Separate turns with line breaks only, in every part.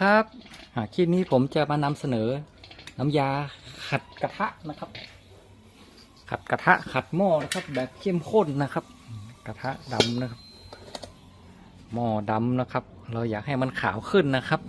ครับคลิปนี้ผมจะมานำเสนอ น้ำยาขัดกระทะนะครับ ขัดกระทะขัดหม้อนะครับ แบบเข้มข้นนะครับ กระทะดำนะครับ หม้อดำนะครับ เราอยากให้มันขาวขึ้นนะครับ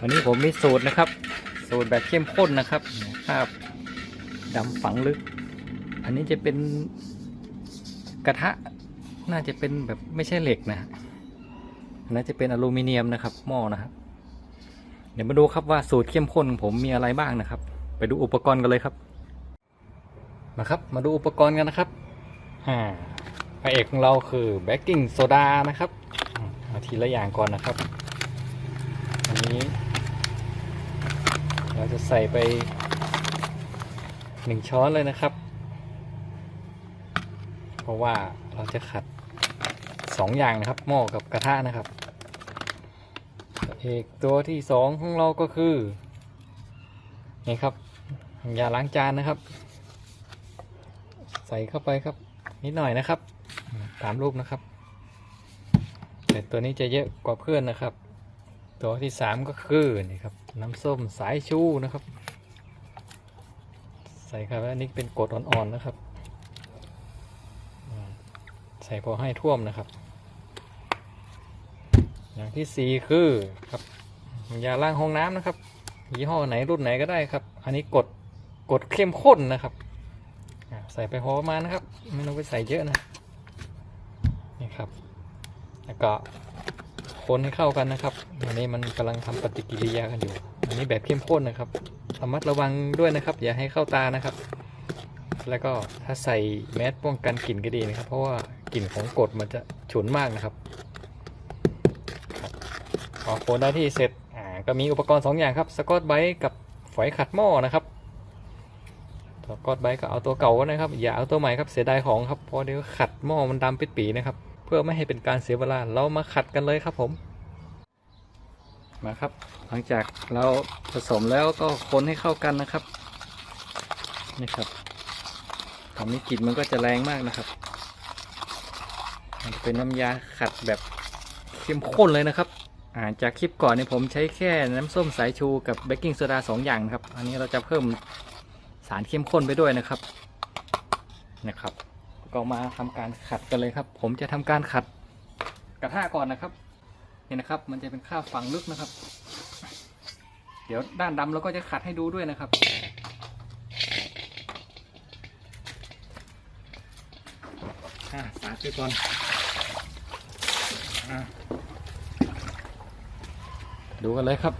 วันนี้ผมมีสูตรนะครับ สูตรแบบเข้มข้นนะครับคราบดำฝังลึก อันนี้จะเป็นกระทะน่าจะเป็นแบบไม่ใช่เหล็กนะ นนั้นจะเป็นอลูมิเนียมนะครับ หม้อนะครับ เดี๋ยวมาดูครับว่าสูตรเข้มข้นของผมมีอะไรบ้างนะครับ ไปดูอุปกรณ์กันเลยครับ มาครับ มาดูอุปกรณ์กันนะครับอ่าพระเอกของเราคือเบกกิ้งโซดานะครับมเอาทีละอย่างก่อนนะครับ อันนี้ เราจะใส่ไปหนึ่งช้อนเลยนะครับ เพราะว่าเราจะขัดสองอย่างนะครับ หม้อกับกระทะนะครับ เอกตัวที่สองของเราก็คือ นี่ครับยาล้างจานนะครับ ใส่เข้าไปครับ นิดหน่อยนะครับ ตามรูปนะครับ แต่ตัวนี้จะเยอะกว่าเพื่อนนะครับ ตัวที่สามก็คือนี่ครับน้ำส้มสายชูนะครับ ใส่ครับอันนี้เป็นกรดอ่อนๆนะครับ ใส่พอให้ท่วมนะครับ อย่างที่สี่คือครับยาล้างห้องน้ำนะครับยี่ห้อไหนรุ่นไหนก็ได้ครับ อันนี้กดกดเข้มข้นนะครับใส่ไปพอประมาณนะครับ ไม่ต้องไปใส่เยอะนะนี่ครับ แล้วก็คนให้เข้ากันนะครับอันนี้มันกำลังทำปฏิกิริยากันอยู่ อันนี้แบบเข้มข้นนะครับระมัดระวังด้วยนะครับ อย่าให้เข้าตานะครับ แล้วก็ถ้าใส่แมสป้องกันกลิ่นก็ดีนะครับ เพราะว่ากลิ่นของกดมันจะฉุนมากนะครับ พอโคนได้ที่เสร็จอ่าก็มีอุปกรณ์ 2 อย่างครับสกอตไบต์กับฝอยขัดหม้อนะครับสกอตไบต์ก็เอาตัวเก่านะครับ อย่าเอาตัวใหม่ครับเสียดายของครับเพราะเดี๋ยวขัดหม้อมันดำปิดปีนะครับ เพื่อไม่ให้เป็นการเสียเวลาเรามาขัดกันเลยครับผม มาครับ หลังจากเราผสมแล้วก็คนให้เข้ากันนะครับนี่ครับทำนี้กลิ่นมันก็จะแรงมากนะครับ มันเป็นน้ำยาขัดแบบเข้มข้นเลยนะครับ จากคลิปก่อนเนี่ยผมใช้แค่น้ำส้มสายชูกับเบกกิ้งโซดาสองอย่างนะครับ อันนี้เราจะเพิ่มสารเข้มข้นไปด้วยนะครับนะครับ ก็มาทำการขัดกันเลยครับ ผมจะทำการขัดกระทะก่อนนะครับนี่นะครับ มันจะเป็นข้าวฝังลึกนะครับ เดี๋ยวด้านดำเราก็จะขัดให้ดูด้วยนะครับอาสาดไปก่อนอา ดูกันเลยครับ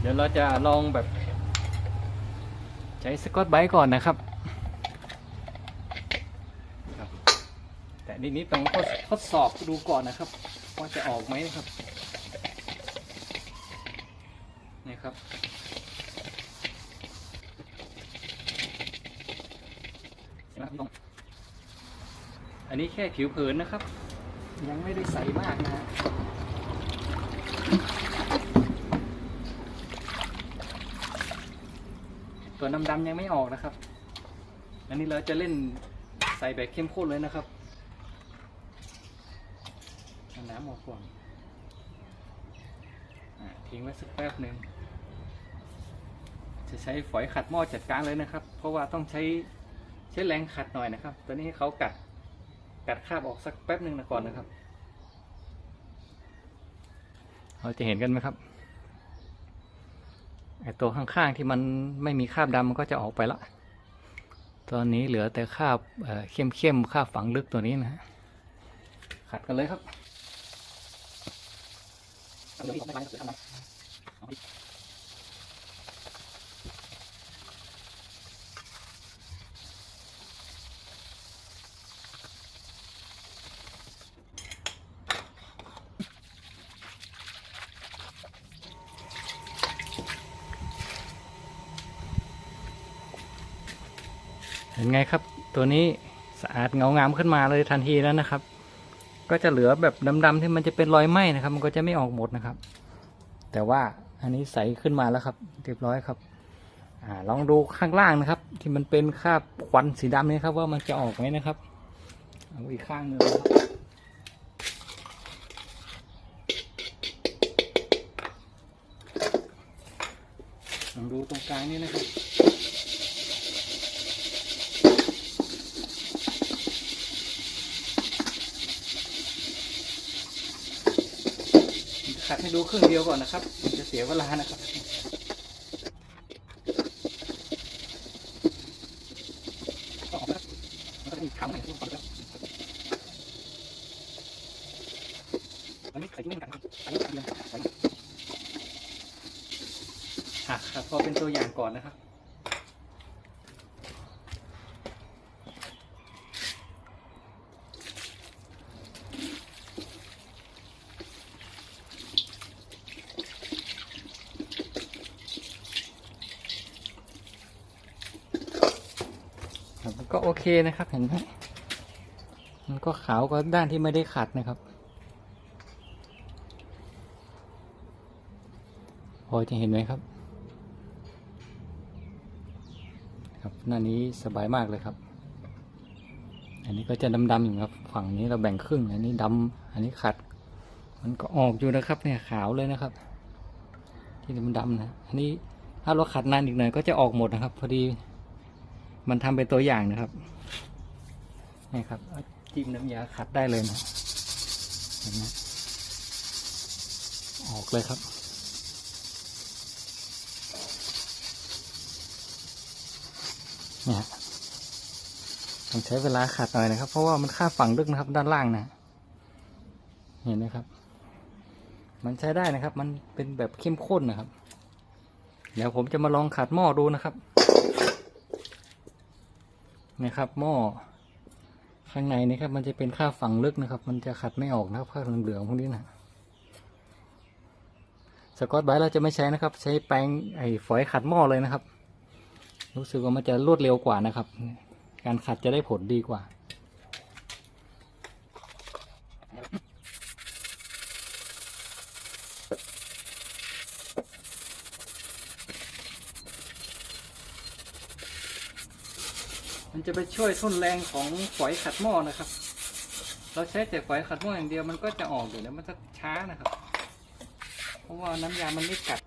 เดี๋ยวเราจะลองแบบ ใช้สกอตไบส์ก่อนนะครับแต่นิดนี้ต้องทดสอบดูก่อนนะครับ ว่าจะออกไหมนะครับนี่ครับอันนี้แค่ผิวเผินนะครับ ยังไม่ได้ใสมากนะตัวดำๆยังไม่ออกนะครับ อันนี้เราจะเล่นใส่แบบเข้มข้นเลยนะครับน้ำออกก่อนทิ้งไว้สักแป๊บหนึ่ง จะใช้ฝอยขัดหม้อจัดการเลยนะครับ เพราะว่าต้องใช้ใช้แรงขัดหน่อยนะครับตัวนี้ให้เขากัด กัดคราบออกสักแป๊บหนึ่งนะก่อนนะครับ เราจะเห็นกันไหมครับไอตัวข้างๆที่มันไม่มีคราบดำมันก็จะออกไปละตอนนี้เหลือแต่คราบเอ่อเข้มๆคราบฝังลึกตัวนี้นะฮะขัดกันเลยครับ เห็นไงครับ ตัวนี้สะอาดเงางามขึ้นมาเลยทันทีแล้วนะครับ ก็จะเหลือแบบดำๆที่มันจะเป็นรอยไหมนะครับ มันก็จะไม่ออกหมดนะครับ แต่ว่าอันนี้ใสขึ้นมาแล้วครับเรียบร้อยครับอลองดูข้างล่างนะครับ ที่มันเป็นคราบควันสีดำนี่ครับ ว่ามันจะออกไหมนะครับเอาอีกข้างหนึ่งลองดูตรงกลางนี่นะครับ ขัดให้ดูครึ่งเดียวก่อนนะครับมันจะเสียเวลานะครับออกแล้วมันจะมีขาใหม่ที่ต้องก่อนแล้วอันนี้ใส่ที่ไม่กันครับอันนี้ใส่เดียวใส่หักครับพอเป็นตัวอย่างก่อนนะครับ ก็โอเคนะครับเห็นไหมมันก็ขาวกว่าด้านที่ไม่ได้ขัดนะครับ พอจะเห็นไหมครับ ครับหน้านี้สบายมากเลยครับ อันนี้ก็จะดำๆอยู่ครับ ฝั่งนี้เราแบ่งครึ่ง อันนี้ดำอันนี้ขัด มันก็ออกอยู่นะครับเนี่ยขาวเลยนะครับ ที่ดำๆนะ อันนี้ถ้าเราขัดนานอีกหน่อยก็จะออกหมดนะครับ พอดี มันทำเป็นตัวอย่างนะครับ นี่ครับจิ้มน้ำยาขัดได้เลยนะเห็นไหมออกเลยครับเนี่ยต้องใช้เวลาขัดหน่อยนะครับ เพราะว่ามันค่าฝั่งลึกนะครับ ด้านล่างนะเห็นไหมครับ มันใช้ได้นะครับ มันเป็นแบบเข้มข้นนะครับ เดี๋ยวผมจะมาลองขัดหม้อดูนะครับ นะครับ หม้อข้างในนะครับ มันจะเป็นค่าฝังลึกนะครับ มันจะขัดไม่ออกนะครับค่าบเหลืองๆพวกนี้นะสกอตไบรท์เราจะไม่ใช้นะครับ ใช้แปรงไอ้ฝอยขัดหม้อเลยนะครับ รู้สึกว่ามันจะรวดเร็วกว่านะครับ การขัดจะได้ผลดีกว่า จะไปช่วยทุนแรงของฝอยขัดหม้อนะครับ เราใช้แต่ฝอยขัดหม้ออย่างเดียวมันก็จะออกอยู่แล้วมันจะช้านะครับ เพราะว่าน้ำยามันไม่กัด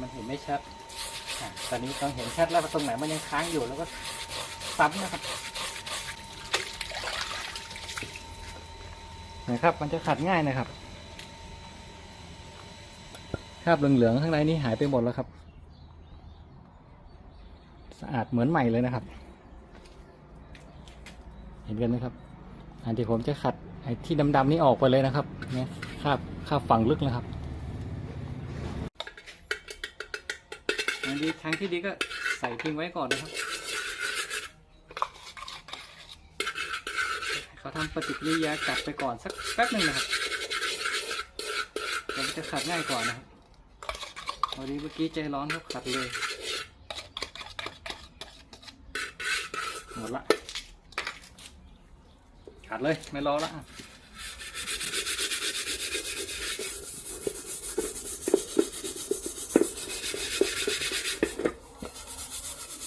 มันเห็นไม่ชัดอตอนนี้ต้องเห็นชัดแล้วตรงไหนมันยังค้างอยู่แล้วก็ซ้ำนะครับ นะครับ มันจะขัดง่ายนะครับคราบเหลืองๆข้างในนี่หายไปหมดแล้วครับ สะอาดเหมือนใหม่เลยนะครับ เห็นกันไหมครับ อันที่ผมจะขัดไอ้ที่ดำๆนี่ออกไปเลยนะครับเนี่ยคราบคราบฝังลึกนะครับอันนี้ทางที่ดีก็ใส่ทิ้งไว้ก่อนนะครับ เขาทำปฏิกิริยากัดไปก่อนสักแป๊บหนึ่งนะครับเดี๋ยวมันจะขัดง่ายกว่านะครับวันนี้เมื่อกี้ใจร้อนครับขัดเลย หมดละ ขัดเลยไม่รอละ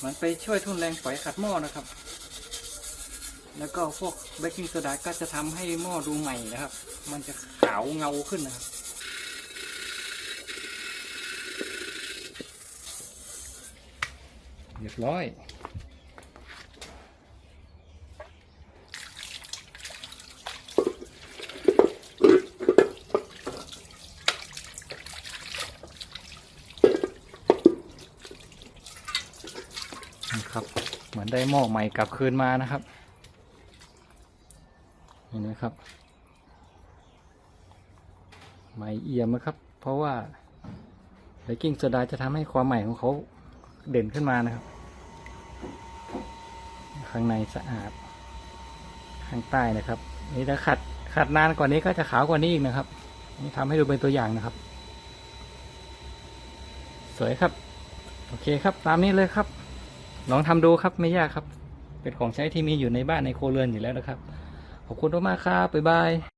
มันไปช่วยทุนแรงฝอยขัดหม้อนะครับ แล้วก็พวกเบกกิ้งโซดาก็จะทำให้หม้อดูใหม่นะครับ มันจะขาวเงาขึ้นนะครับ เรียบร้อย นะครับ เหมือนได้หม้อใหม่กลับคืนมานะครับ นไหมครับใหม่เอี่ยมนะครับ เพราะว่าเบกิ้งโซดาจะทำให้ความใหม่ของเขาเด่นขึ้นมานะครับ ข้างในสะอาด ข้างใต้นะครับนี่ถ้าขัดขัดนานกว่านี้ก็จะขาวกว่านี้อีกนะครับ นี่ทำให้ดูเป็นตัวอย่างนะครับ สวยครับ โอเคครับ ตามนี้เลยครับ ลองทำดูครับไม่ยากครับ เป็นของใช้ที่มีอยู่ในบ้านในโครวเรือนอยู่แล้วนะครับ ขอบคุณมากๆครับบ๊ายบาย